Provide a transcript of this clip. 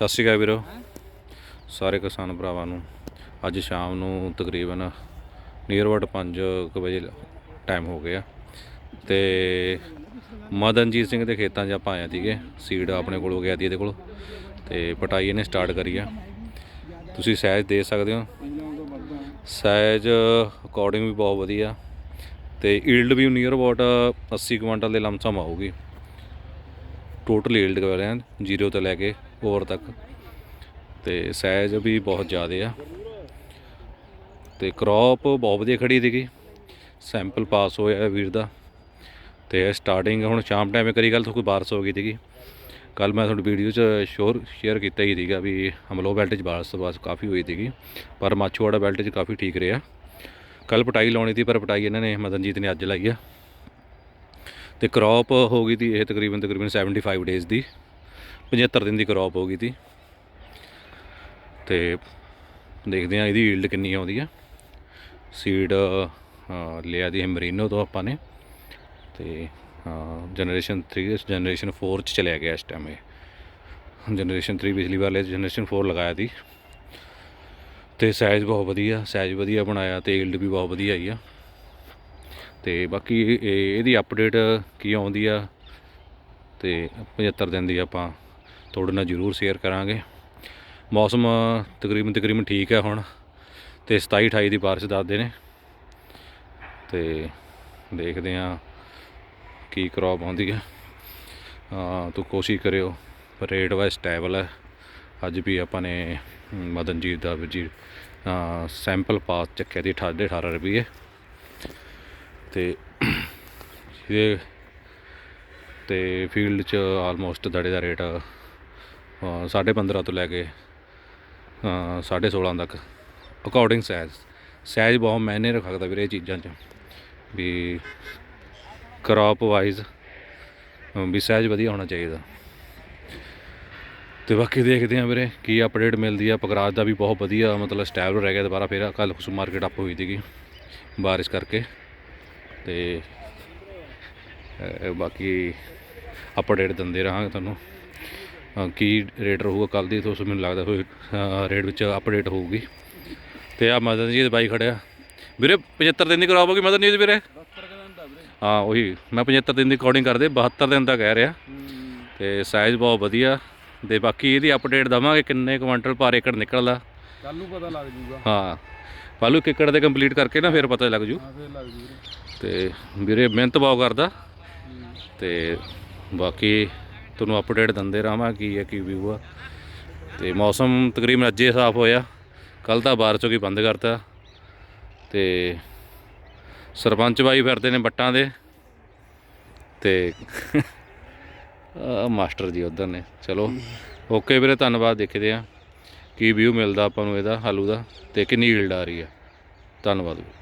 ਸਤਿ ਸ਼੍ਰੀ ਅਕਾਲ ਵੀਰੋ। ਸਾਰੇ ਕਿਸਾਨ ਭਰਾਵਾਂ ਨੂੰ ਅੱਜ ਸ਼ਾਮ ਨੂੰ ਤਕਰੀਬਨ ਨੀਅਰ ਅਬਾਊਟ 5 ਵਜੇ ਟਾਈਮ ਹੋ ਗਿਆ। ਤੇ ਮਦਨਜੀਤ ਸਿੰਘ ਦੇ ਖੇਤਾਂ 'ਚ ਆਪਾਂ ਆਏ ਸੀਗੇ। ਸੀਡ ਆਪਣੇ ਕੋਲ ਹੋ ਗਿਆ ਸੀ ਇਹਦੇ ਕੋਲ। ਤੇ ਪਟਾਈ ਇਹਨੇ ਸਟਾਰਟ ਕਰੀ ਆ। ਤੁਸੀਂ ਸਾਈਜ਼ ਦੇ ਸਕਦੇ ਹੋ। ਸਾਈਜ਼ ਅਕੋਰਡਿੰਗ ਵੀ ਬਹੁਤ ਵਧੀਆ। ਤੇ ਈਲਡ ਵੀ ਨੀਅਰ ਅਬਾਊਟ 80 ਕੁਇੰਟਲ ਦੇ ਲਮਸਮ ਆਊਗੀ। ਟੋਟਲ ਈਲਡ ਕਰ ਰਹੇ ਹਾਂ ਜ਼ੀਰੋ ਤੋਂ ਲੈ ਕੇ ਹੋਰ ਤੱਕ। ਤੇ ਸਾਈਜ਼ ਵੀ ਬਹੁਤ ਜ਼ਿਆਦਾ ਆ। ਤੇ ਕ੍ਰੌਪ ਬਹੁਤ ਵਧੀਆ ਖੜੀ ਸੀਗੀ। ਸੈਂਪਲ ਪਾਸ ਹੋਇਆ ਵੀਰ ਦਾ। ਤੇ ਸਟਾਰਟਿੰਗ ਹੁਣ ਸ਼ਾਮ ਟਾਈਮ ਕਰੀ ਗੱਲ ਤਾਂ ਕੋਈ ਬਾਰਿਸ਼ ਹੋ ਗਈ ਸੀਗੀ। ਕੱਲ ਮੈਂ ਤੁਹਾਨੂੰ ਵੀਡੀਓ 'ਚ ਸ਼ੋਰ ਸ਼ੇਅਰ ਕੀਤਾ ਹੀ ਸੀਗਾ ਵੀ ਹਮਲੋ ਬੈਲਟ 'ਚ ਬਾਰਿਸ਼ ਬਾਸ ਕਾਫੀ ਹੋਈ ਸੀਗੀ। ਪਰ ਮਾਛੋਵਾੜਾ ਬੈਲਟ 'ਚ ਕਾਫੀ ਠੀਕ ਰਿਹਾ। ਕੱਲ ਪਟਾਈ ਲਾਉਣੀ ਸੀ, ਪਰ ਪਟਾਈ ਇਹਨਾਂ ਨੇ ਮਦਨਜੀਤ ਨੇ ਅੱਜ ਲਾਈ ਆ। ਤੇ ਕ੍ਰੌਪ ਹੋ ਗਈ ਤੀ ਇਹ ਤਕਰੀਬਨ ਤਕਰੀਬਨ 75 ਡੇਜ਼ ਦੀ। 75 ਦਿਨ ਦੀ ਕ੍ਰੌਪ ਹੋ ਗਈ ਸੀ। ਤੇ ਦੇਖਦੇ ਆ ਇਹਦੀ ਈਲਡ ਕਿੰਨੀ ਆਉਂਦੀ ਆ। ਸੀਡ ਲਿਆ ਦੀ ਹੈ ਮਰੀਨੋ ਤੋਂ ਆਪਾਂ ਨੇ। ਤੇ ਜਨਰੇਸ਼ਨ 3 ਜਨਰੇਸ਼ਨ 4 ਚ ਚਲਿਆ ਗਿਆ ਇਸ ਟਾਈਮ ਇਹ। ਜਨਰੇਸ਼ਨ 3 ਪਿਛਲੀ ਵਾਰ ਲਿਆ ਜਨਰੇਸ਼ਨ 4 ਲਗਾਇਆ ਸੀ। ਤੇ ਸਾਈਜ਼ ਬਹੁਤ ਵਧੀਆ ਸਾਈਜ਼ ਵਧੀਆ ਬਣਾਇਆ ਤੇ ਈਲਡ ਵੀ ਬਹੁਤ ਵਧੀਆ ਆਈ ਆ। ਤੇ ਬਾਕੀ ਇਹ- ਇਹਦੀ ਅਪਡੇਟ ਕੀ ਆਉਂਦੀ ਆ, ਤੇ 75 ਦਿਨ ਦੀ ਆਪਾਂ ਤੁਹਾਡੇ ਨਾਲ ਜ਼ਰੂਰ ਸ਼ੇਅਰ ਕਰਾਂਗੇ। ਮੌਸਮ ਤਕਰੀਬਨ ਤਕਰੀਬਨ ਠੀਕ ਹੈ ਹੁਣ ਤੇ 27 28 ਦੀ ਬਾਰਿਸ਼ ਦੱਸਦੇ ਨੇ। ਤੇ ਦੇਖਦੇ ਆ ਕੀ ਕ੍ਰੌਪ ਆਉਂਦੀ ਹੈ। ਆ ਤੂੰ ਕੋਸ਼ਿਸ਼ ਕਰਿਓ ਰੇਟ ਵਾਈਜ਼ ਸਟੇਬਲ ਹੈ। ਅੱਜ ਵੀ ਆਪਾਂ ਨੇ ਮਦਨਜੀਤ ਦਾ ਵੀ ਜੀ ਸੈਂਪਲ ਪਾਸ ਚੱਕਿਆ ਦੀ 18.5 ਰੁਪਏ ਤੇ ਇਹ ਤੇ ਫੀਲਡ ਚ ਆਲਮੋਸਟ ਦੜੇ ਦਾ ਰੇਟ 15.5 ਤੋਂ ਲੈ ਕੇ ਅ, 16.5 ਤੱਕ। ਅਕੋਰਡਿੰਗ ਸਾਈਜ਼ ਸਾਈਜ਼ ਬਹੁਤ ਮਾਇਨੇ ਰੱਖਦਾ ਵੀਰੇ ਇਹ ਚੀਜ਼ਾਂ 'ਚ। ਵੀ ਕ੍ਰੌਪ ਵਾਈਜ਼ ਵੀ ਸਾਈਜ਼ ਵਧੀਆ ਹੋਣਾ ਚਾਹੀਦਾ। ਤੇ ਬਾਕੀ ਦੇਖਦੇ ਆ ਵੀਰੇ ਕੀ ਅਪਡੇਟ ਮਿਲਦੀ ਆ। ਪਕਰਾਜ ਦਾ ਵੀ ਬਹੁਤ ਵਧੀਆ ਮਤਲਬ ਸਟੈਬਲ ਰਹਿ ਗਿਆ ਦੁਬਾਰਾ ਫਿਰ ਕੱਲ ਕੁਛ ਮਾਰਕੀਟ ਅਪ ਹੋਈ ਸੀਗੀ ਬਾਰਿਸ਼ ਕਰਕੇ। ਤੇ ਬਾਕੀ ਅਪਡੇਟ ਦਿੰਦੇ ਰਹਾਂਗੇ ਤੁਹਾਨੂੰ। ਕੀ ਰੇਟ ਰਹੂਗਾ ਕੱਲ ਦੀ? ਤੋਂ ਮੈਨੂੰ ਲੱਗਦਾ ਕੋਈ ਰੇਟ ਵਿੱਚ ਅਪਡੇਟ ਹੋਊਗੀ। ਤੇ ਆ ਮਦਨ ਜੀ ਦੇ ਬਾਈ ਖੜਿਆ ਵੀਰੇ 75 ਦਿਨ ਦੀ ਕਰਾਪ ਹੋਗੀ ਮਦਨ ਜੀ ਦੀ ਵੀਰੇ? ਹਾਂ ਉਹੀ। ਮੈਂ 75 ਦਿਨ ਦੀ ਕੋਡਿੰਗ ਕਰਦੇ 72 ਦਿਨ ਦਾ ਕਹਿ ਰਿਹਾ। ਤੇ ਸਾਈਜ਼ ਬਹੁਤ ਵਧੀਆ। ਤੇ ਬਾਕੀ ਇਹਦੀ ਅਪਡੇਟ ਦਵਾਂਗੇ ਕਿੰਨੇ ਕੁਇੰਟਲ ਪਰ ਏਕੜ ਨਿਕਲਦਾ। ਕੱਲ ਨੂੰ ਪਤਾ ਲੱਗ ਜੂਗਾ। ਹਾਂ। ਪਾਲੂ ਇੱਕ ਏਕੜ ਦੇ ਕੰਪਲੀਟ ਕਰਕੇ ਨਾ ਫਿਰ ਪਤਾ ਲੱਗ ਜੂ। ਹਾਂ ਫੇਰ ਲੱਗ ਜੂ ਵੀਰੇ। ਤੇ ਵੀਰੇ ਮਿਹਨਤ ਬਹੁਤ ਕਰਦਾ। ਤੇ ਬਾਕੀ ਤੁਹਾਨੂੰ ਅਪਡੇਟ ਦਿੰਦੇ ਰਹਾਂ ਕੀ ਹੈ, ਕੀ ਵਿਊ ਆ। ਤੇ ਮੌਸਮ ਤਕਰੀਬਨ ਅੱਜੇ ਸਾਫ਼ ਹੋਇਆ। ਕੱਲ ਤਾਂ ਬਾਰਿਸ਼ ਹੋ ਗਈ, ਬੰਦ ਕਰਤਾ। ਤੇ ਸਰਪੰਚ ਬਾਈ ਫਿਰਦੇ ਨੇ ਬੱਟਾਂ ਦੇ। ਤੇ ਮਾਸਟਰ ਜੀ ਉਧਰ ਨੇ। ਚਲੋ, ਓਕੇ ਵੀਰੇ, ਧੰਨਵਾਦ, ਦੇਖਦੇ ਆ ਕੀ ਵਿਊ ਮਿਲਦਾ ਆਪਾਂ ਨੂੰ ਇਹਦਾ, ਆਲੂ ਦਾ। ਤੇ ਕਿੰਨੀ ਈਲਡ ਆ ਰਹੀ ਆ ਧੰਨਵਾਦ ਵੀਰੇ।